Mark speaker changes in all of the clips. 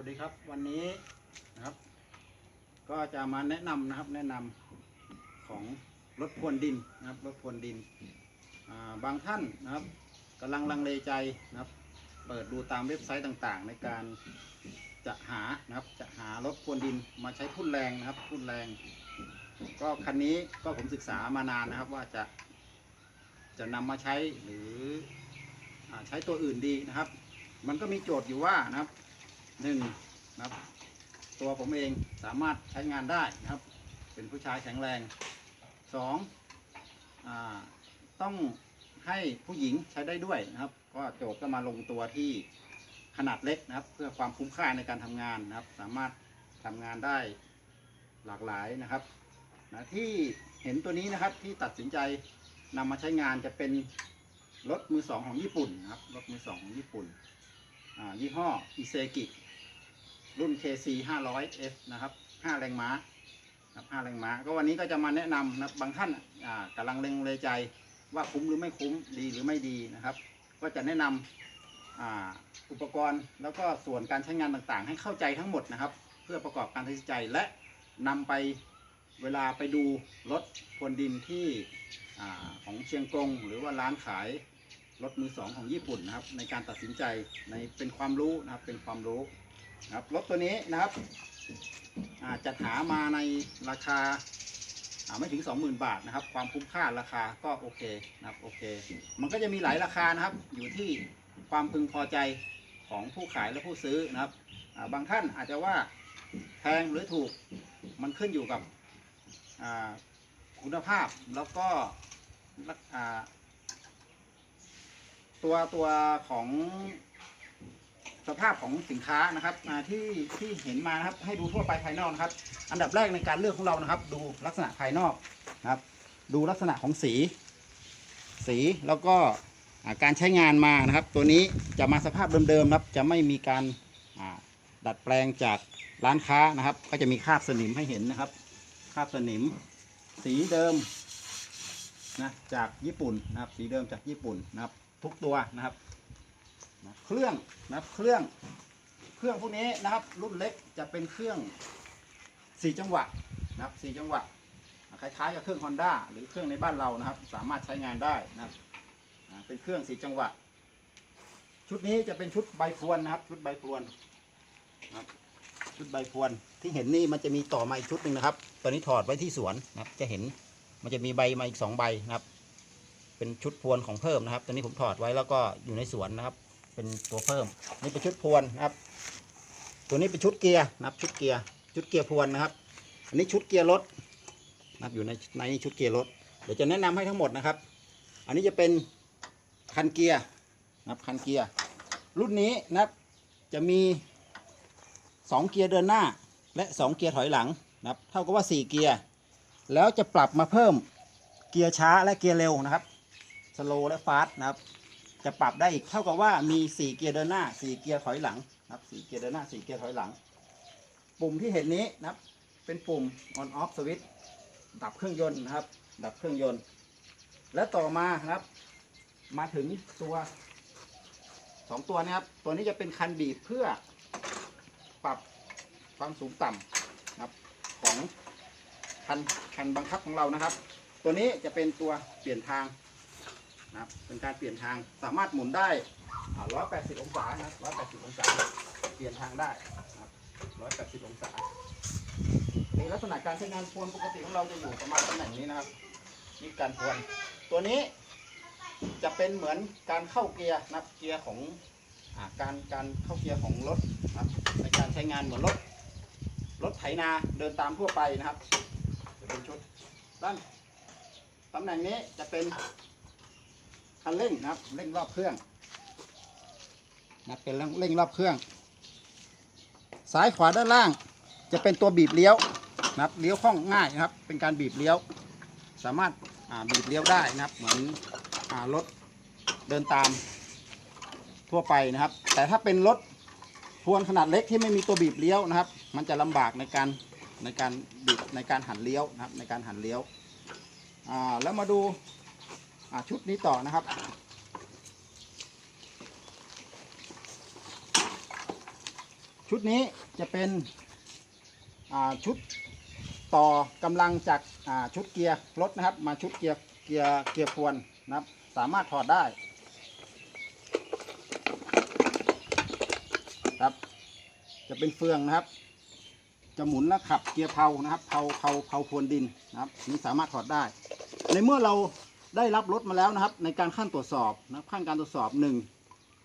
Speaker 1: สวัสดีครับ วันนี้นะครับ ก็จะมาแนะนำนะครับ แนะนำของรถพรวนดินนะครับรถพรวนดินบางท่านนะครับกำลังลังเลใจนะครับ เปิดดูตามเว็บไซต์ต่างๆ ในการจะหานะครับ จะหารถพรวนดินมาใช้ทุ่นแรงนะครับทุ่นแรง ก็คันนี้ก็ผมศึกษามานานนะครับว่าจะจะนำมาใช้หรืออใช้ตัวอื่นดีนะครับ มันก็มีโจทย์อยู่ว่านะครับ หนึ่งนะครับ ตัวผมเองสามารถใช้งานได้นะครับ เป็นผู้ชายแข็งแรงสองอต้องให้ผู้หญิงใช้ได้ด้วยนะครับ ก็โจทย์ก็มาลงตัวที่ขนาดเล็กนะครับ เพื่อความคุ้มค่าในการทำงานนะครับ สามารถทำงานได้หลากหลายนะครับนะที่เห็นตัวนี้นะครับที่ตัดสินใจนำมาใช้งานจะเป็นรถมือสองของญี่ปุ่นนะครับรถมือสองของญี่ปุ่นยี่ห้ออิเซกิ รุ่น KC 500F นะครับ 5 แรงม้าครับ5แรงม้า ก็วันนี้ก็จะมาแนะนำนะครับบางท่านอ่ากำลังเล็งเลยใจว่าคุ้มหรือไม่คุ้มดีหรือไม่ดีนะครับ ก็จะแนะนำอ่าอุปกรณ์แล้วก็ส่วนการใช้งานต่างๆ ให้เข้าใจทั้งหมดนะครับ เพื่อประกอบการตัดสินใจและนำไปเวลาไปดูรถพวนดินที่อาของเชียงกง หรือว่าร้านขายรถมือสองของญี่ปุ่นนะครับ ในการตัดสินใจในเป็นความรู้นะครับเป็นความรู้ ครับรถตัวนี้นะครับอาจัดหามาในราคาไม่ถึง 20,000 บาทนะครับ ความคุ้มค่าราคาก็โอเคนะครับโอเค มันก็จะมีหลายราคานะครับ อยู่ที่ความพึงพอใจของผู้ขายและผู้ซื้อนะครับบางท่านอาจจะว่าแพงหรือถูกมันขึ้นอยู่กับคุณภาพแล้วก็ตัวตัวของ สภาพของสินค้านะครับอ่าที่ที่เห็นมานะครับให้ดูทั่วไปภายนอกนะครับ อันดับแรกในการเลือกของเรานะครับ ดูลักษณะภายนอกนะครับ ดูลักษณะของสี สีแล้วก็การใช้งานมานะครับ ตัวนี้จะมาสภาพเดิมๆนะครับ จะไม่มีการดัดแปลงจากร้านค้านะครับ ก็จะมีคราบสนิมให้เห็นนะครับคราบสนิม สีเดิมนะจากญี่ปุ่นนะครับ สีเดิมจากญี่ปุ่นนะครับ ทุกตัวนะครับ นะเครื่องนะครับเครื่อง เครื่องพวกนี้นะครับ รุ่นเล็กจะเป็นเครื่องสี่จังหวะนะครับสี่จังหวะคล้ายๆกับเครื่อง Honda หรือเครื่องในบ้านเรานะครับ สามารถใช้งานได้นะครับเป็นเครื่องสี่จังหวะ ชุดนี้จะเป็นชุดใบพรวนนะครับ ชุดใบพรวนนะครับชุดใบพรวนที่เห็นนี่มันจะมีต่อมาอีกชุดหนึ่งนะครับ ตอนนี้ถอดไว้ที่สวนนะครับ จะเห็นมันจะมีใบมาอีกสองใบนะครับ เป็นชุดพรวนของเพิ่มนะครับ ตอนนี้ผมถอดไว้แล้วก็อยู่ในสวนนะครับ เป็นตัวเพิ่ม นี่เป็นชุดพวนนะครับ ตัวนี้เป็นชุดเกียร์นะครับ ชุดเกียร์ชุดเกียร์พวนนะครับ อันนี้ชุดเกียร์รถนะครับอยู่ในในชุดเกียร์รถเดี๋ยวจะแนะนำให้ทั้งหมดนะครับ อันนี้จะเป็นคันเกียร์นะครับคันเกียร์รุ่นนี้นะครับจะมีสองเกียร์เดินหน้า และสองเกียร์ถอยหลังนะครับเท่ากับว่าสี่เกียร์แล้วจะปรับมาเพิ่มเกียร์ช้าและเกียร์เร็วนะครับสโลและฟาสต์นะครับ จะปรับได้อีกเท่ากับว่ามี4เกียร์เดินหน้า4เกียร์ถอยหลังนะครับ4เกียร์เดินหน้า4เกียร์ถอยหลัง ปุ่มที่เห็นนี้นะครับ เป็นปุ่ม on off switch ดับเครื่องยนต์นะครับ ดับเครื่องยนต์ และต่อมานะครับ มาถึงตัว2ตัวนี้ครับ ตัวนี้จะเป็นคันบีบเพื่อปรับความสูงต่ำนะครับของคันคันบังคับของเรานะครับ ตัวนี้จะเป็นตัวเปลี่ยนทาง นะครับเป็นการเปลี่ยนทางสามารถหมุนได้อ่า180 องศานะครับ180 องศา เปลี่ยนทางได้นะครับ180 องศาในลักษณะการใช้งานพรวนปกติของเราจะอยู่ประมาณตำแหน่งนี้นะครับนี่การพรวน ตัวนี้จะเป็นเหมือนการเข้าเกียร์นะครับเกียร์ของอการการเข้าเกียร์ของรถนะครับในการใช้งานเหมือนรถรถไถนาเดินตามทั่วไปนะครับจะเป็นชุดด้านตำแหน่งนี้จะเป็น คันเร่งนะครับเร่งรอบเครื่องนะเป็นเร่งรอบเครื่อง ซ้ายขวาด้านล่าง จะเป็นตัวบีบเลี้ยวนะครับเลี้ยวคล่องง่ายนะครับ เป็นการบีบเลี้ยว สามารถาบีบเลี้ยวได้นะครับ เหมือนรถเดินตามทั่วไปนะครับ แต่ถ้าเป็นรถพวนขนาดเล็กที่ไม่มีตัวบีบเลี้ยวนะครับ มันจะลำบากในการในการบีบในการหันเลี้ยวนะครับในการหันเลี้ยวแล้วมาดู ชุดนี้ต่อนะครับ ชุดนี้จะเป็นชุดต่อกำลังจากาชุดเกียร์รถนะครับ มาชุดเกียร์เกียร์เกียร์พวนนะครับ สามารถถอดได้ครับ จะเป็นเฟืองนะครับ จะหมุนและขับเกียร์เพานะครับเพาเพาเพาพรวนดินนะครับ นี่สามารถถอดได้ ในเมื่อเรา ได้รับรถมาแล้วนะครับ ในการขั้นตรวจสอบนะขั้นการตรวจสอบหนึ่ง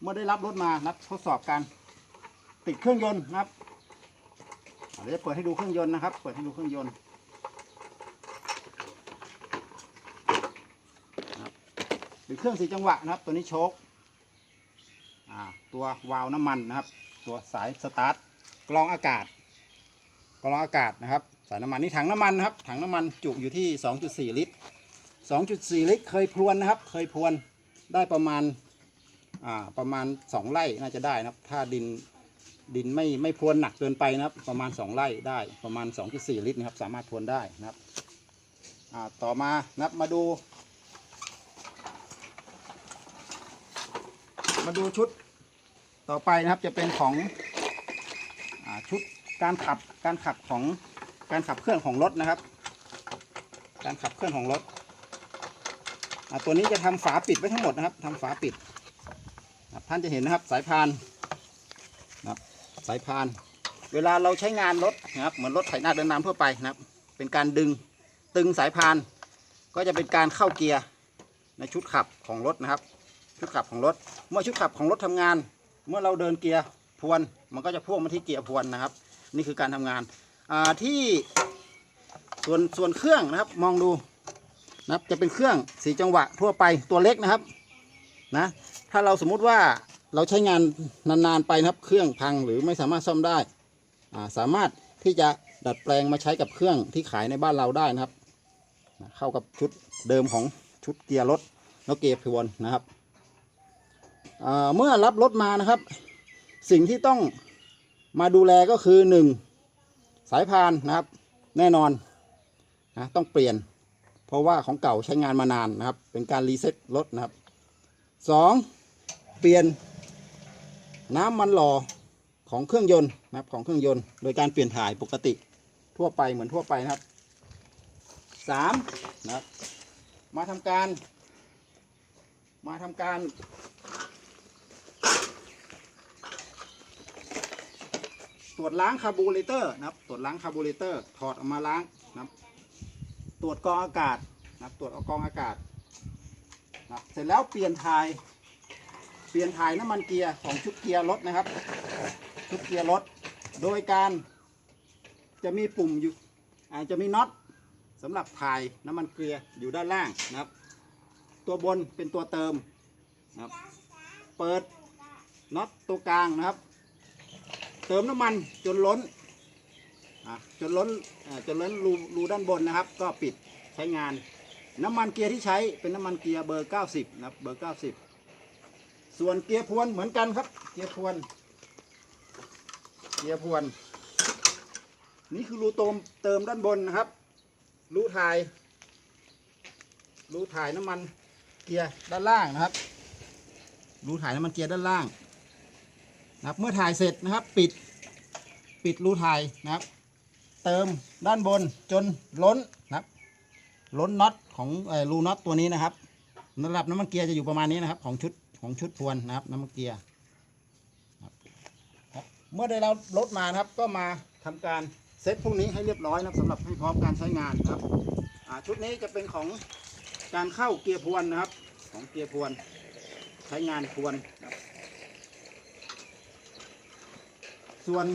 Speaker 1: เมื่อได้รับรถมานะครับทดสอบการติดเครื่องยนต์นะครับเดี๋ยวจะเปิดให้ดูเครื่องยนต์นะครับ เปิดให้ดูเครื่องยนต์นะครับเป็นเครื่องสี่จังหวะนะครับ ตัวนี้โชคตัววาล์วน้ำมันนะครับ ตัวสายสตาร์ทกรองอากาศกรองอากาศนะครับ สายน้ำมันนี่ถังน้ำมันนะครับถังน้ำมันจุอยู่ที่ 2.4 ลิตร 2.4 ลิตร เคยพรวนนะครับ เคยพรวนได้ประมาณอ่าประมาณ 2 ไร่น่าจะได้นะครับ ถ้าดินดินไม่ไม่พรวนหนักเกินไปนะครับ ประมาณ 2 ไร่ได้ประมาณ 2.4 ลิตรนะครับ สามารถพรวนได้นะครับอ่าต่อมานะครับมาดู มาดูชุดต่อไปนะครับจะเป็นของอชุดการขับการขับของการขับเคลื่อนของรถนะครับ การขับเคลื่อนของรถ ตัวนี้จะทำฝาปิดไว้ทั้งหมดนะครับทำฝาปิดท่านจะเห็นนะครับสายพานนะครับสายพาน เวลาเราใช้งานรถนะครับเหมือนรถไถนาเดินน้ำทั่วไปนะครับ เป็นการดึงตึงสายพาน ก็จะเป็นการเข้าเกียร์ในชุดขับของรถนะครับ ชุดขับของรถ เมื่อชุดขับของรถทำงาน เมื่อเราเดินเกียร์พวน มันก็จะพ่วงมาที่เกียร์พวนนะครับ นี่คือการทำงานอ่าที่ส่วนส่วนเครื่องนะครับมองดู นะครับจะเป็นเครื่องสีจังหวะทั่วไปตัวเล็กนะครับนะถ้าเราสมมุติว่าเราใช้งานนานๆไปนะครับเครื่องพังหรือไม่สามารถซ่อมได้อ่าสามารถที่จะดัดแปลงมาใช้กับเครื่องที่ขายในบ้านเราได้นะครับนะเข้ากับชุดเดิมของชุดเกียร์รถแล้วเกียร์พวนนะครับอ่าเมื่อรับรถมานะครับ สิ่งที่ต้องมาดูแลก็คือหนึ่งสายพานนะครับ แน่นอนนะต้องเปลี่ยน เพราะว่าของเก่าใช้งานมานานนะครับ เป็นการรีเซ็ตรถนะครับสองเปลี่ยนน้ำมันหล่อของเครื่องยนต์นะครับของเครื่องยนต์ โดยการเปลี่ยนถ่ายปกติทั่วไปเหมือนทั่วไปนะครับสามนะครับมาทำการ มาทำการตรวจล้างคาร์บูเรเตอร์นะครับ ตรวจล้างคาร์บูเรเตอร์ ถอดออกมาล้างนะครับ ตรวจกองอากาศนะครับตรวจเอากองอากาศนะครับเสร็จแล้วเปลี่ยนถ่าย เปลี่ยนถ่ายน้ำมันเกียร์ของชุดเกียร์รถนะครับ ชุดเกียร์รถ โดยการจะมีปุ่มอยู่อาจจะมีน็อตสำหรับถ่ายน้ำมันเกลืออยู่ด้านล่างนะครับ ตัวบนเป็นตัวเติมนะครับ เปิดน็อตตัวกลางนะครับ เติมน้ำมันจนล้น จนล้นจนล้นรูรูด้านบนนะครับ ก็ปิดใช้งาน น้ำมันเกียร์ที่ใช้เป็นน้ำมันเกียร์เบอร์ 90 นะครับเบอร์ 90 ส่วนเกียร์พวนเหมือนกันครับ เกียร์พวน เกียร์พวน นี่คือรูเติมเติมด้านบนนะครับรูถ่ายรูถ่ายน้ำมันเกียร์ด้านล่างนะครับ รูถ่ายน้ำมันเกียร์ด้านล่างนะครับ เมื่อถ่ายเสร็จนะครับ ปิด ปิดรูถ่ายนะครับ เติมด้านบนจนล้นนะครับ ล้นน็อตของเออรูน็อตตัวนี้นะครับระดับน้ำมันเกียร์จะอยู่ประมาณนี้นะครับของชุดของชุดพวนนะครับ น้ำมันเกียร์รเมื่อได้เรารถมานะครับ ก็มาทำการเซ็ตพวกนี้ให้เรียบร้อยนะครับสำหรับให้พร้อมการใช้งานนะครับชุดนี้จะเป็นของการเข้าเกียร์พวนนะครับ ของเกียร์พวนใช้งานพวนส่วน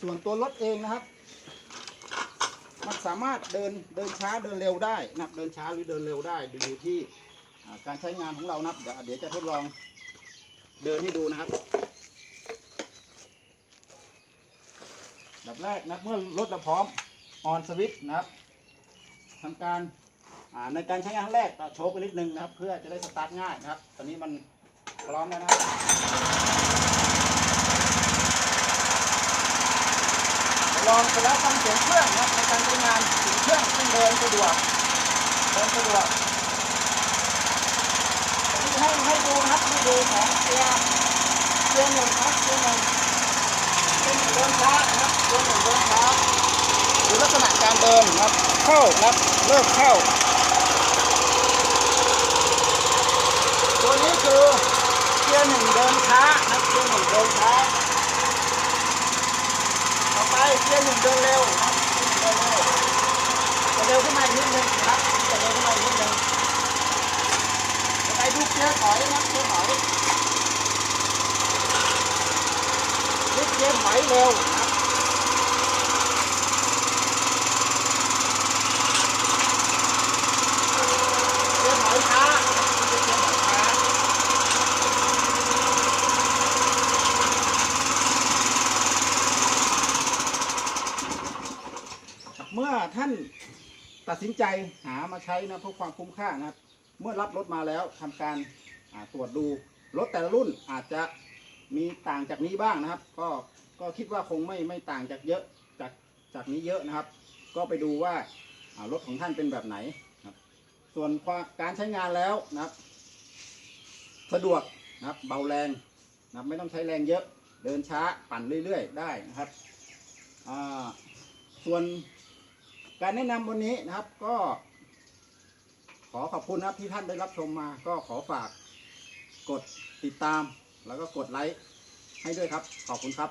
Speaker 1: ส่วนตัวรถเองนะครับ มันสามารถเดินเดินช้าเดินเร็วได้นับเดินช้าหรือเดินเร็วได้อยู่ที่การใช้งานของเรานะครับเดี๋ยวเดี๋ยวจะทดลองเดินให้ดูนะครับแบบแรกนะเมื่อรถเราพร้อมออนสวิตช์นะครับทำการในการใช้งานแรกโชว์ไปนิดนึงนะครับ เพื่อจะได้สตาร์ทง่ายนะครับ ตอนนี้มันพร้อมแล้วนะครับ ลองไปแล้วฟังเสียงเครื่องนะในการใช้งานเสียงเครื่องซึ่งเดินสะดวกเดินสะดวกนี่ให้ให้ดูนะครับให้ดูของเกียร์เกียร์หนึ่งครับเกียร์หนึ่งเกียร์หนช้านะครับเกียร์หนึ่งเดินช้าดูลักษณะการเดินนะครับเข้านะครับเริ่มเข้าตัวนี้คือเกียร์หนึ่งเดินช้านะครับเกียร์หนึ่งเดินช้า ไปเกียร์หนึ่งเดินเร็วเดินเร็วจะเร็วขึ้นมาอีกนิดนึงนะครับจะเร็วขึ้นมาอีกนิดนึงไปดูเกียร์ถอยนะครับเกียร์ถอยนี่เกียร์ถอยเร็วนะครับเกียร์ถอยช้านะครับเกียร์ถอยช้า ครับ เมื่อท่านตัดสินใจหามาใช้นะเพื่อความคุ้มค่านะครับ เมื่อรับรถมาแล้วทำการตรวจดูรถแต่ละรุ่นอาจจะมีต่างจากนี้บ้างนะครับ ก็ก็คิดว่าคงไม่ไม่ต่างจากเยอะจากจากนี้เยอะนะครับ ก็ไปดูว่ารถของท่านเป็นแบบไหนครับ ส่วนความการใช้งานแล้วนะครับ สะดวกนะครับเบาแรงนะครับไม่ต้องใช้แรงเยอะเดินช้าปั่นเรื่อย ๆ ได้นะครับอ่าส่วน การแนะนำวันนี้นะครับก็ ขอขอบคุณนะครับที่ท่านได้รับชมมา ก็ขอฝากกดติดตามแล้วก็กดไลค์ให้ด้วยครับ ขอบคุณครับ